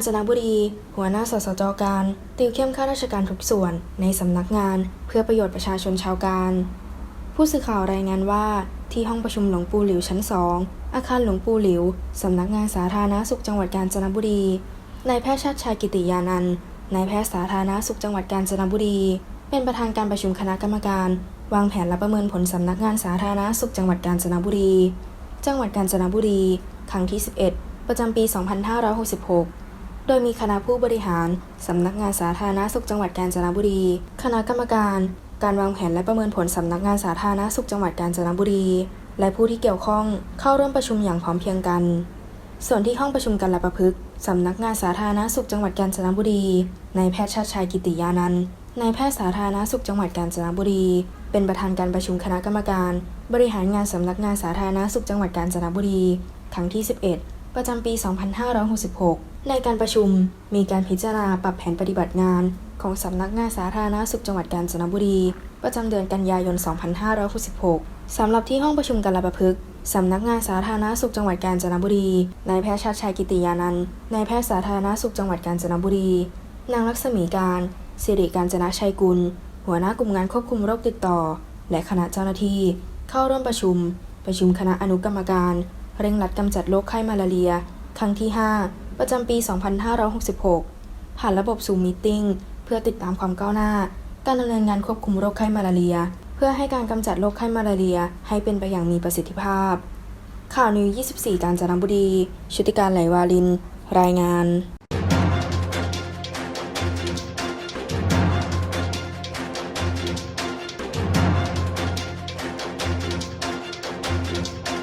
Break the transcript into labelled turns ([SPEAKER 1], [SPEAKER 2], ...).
[SPEAKER 1] ญจนบุรี หัวหน้าสสจการ ติวเข้มข้าราชการทุกส่วนในสำนักงาน เพื่อประโยชน์ประชาชนชาวการ ผู้สื่อข่าวรายงานว่า ที่ห้องประชุมหลวงปู่หลิวชั้นสองอาคารหลวงปู่หลิวสำนักงานสาธารณสุขจังหวัดกาญจนบุรีนายแพทย์ชาติชายกิติยานันท์นายแพทย์สาธารณสุขจังหวัดกาญจนบุรี เป็นประธานการประชุมคณะกรรมการ วางแผนและประเมินผลสำนักงานสาธารณสุขจังหวัดกาญจนบุรี จังหวัดกาญจนบุรี ครั้งที่ 11 ประจำปี 2566 โดยมีคณะผู้บริหาร สำนักงานสาธารณสุขจังหวัดกาญจนบุรี คณะกรรมการ การวางแผนและประเมินผลสำนักงานสาธารณสุขจังหวัดกาญจนบุรี และผู้ที่เกี่ยวข้องเข้าร่วมประชุมอย่างพร้อมเพรียงกัน ส่วนที่ห้องประชุมกันละประพฤกษ์สำนักงานสาธารณสุขจังหวัดกาญจนบุรีนายแพทย์ชาติชายกิติยานันท์นายแพทย์สาธารณสุขจังหวัดกาญจนบุรี เป็นประธานการประชุมคณะกรรมการ บริหารงานสำนักงานสาธารณสุขจังหวัดกาญจนบุรี ครั้งที่ 11 ประจำปี 2566 ในการประชุมมีการพิจารณาปรับแผนปฏิบัติงาน ของสำนักงานสาธารณสุขจังหวัดกาญจนบุรี ประจำเดือนกันยายน 2566 สำหรับที่ห้องประชุมกัลประพฤกษ์สำนักงานสาธารณสุขจังหวัดกาญจนบุรี นายแพทย์ชาติชายกิติยานันท์นายแพทย์สาธารณสุขจังหวัดกาญจนบุรี นางลักษมีการ สิริการจนะชัยกุล หัวหน้ากลุ่มงานควบคุมโรคติดต่อ และคณะเจ้าหน้าที่ เข้าร่วมประชุม ประชุมคณะอนุกรรมการ เร่งรัดกำจัดโรคไข้มาลาเรีย ครั้งที่ 5 ประจำปี 2566 ผ่านระบบซูมมิ팅เพื่อติดตามความก้าวหน้า การดำเนินงานควบคุมโรคไข้มาลาเรีย เพื่อให้การกำจัดโรคไข้มาลาเรีย ให้เป็นไปอย่างมีประสิทธิภาพ ข่าวนิว 24 การจนบุรีชุติการไหลวาลิน รายงาน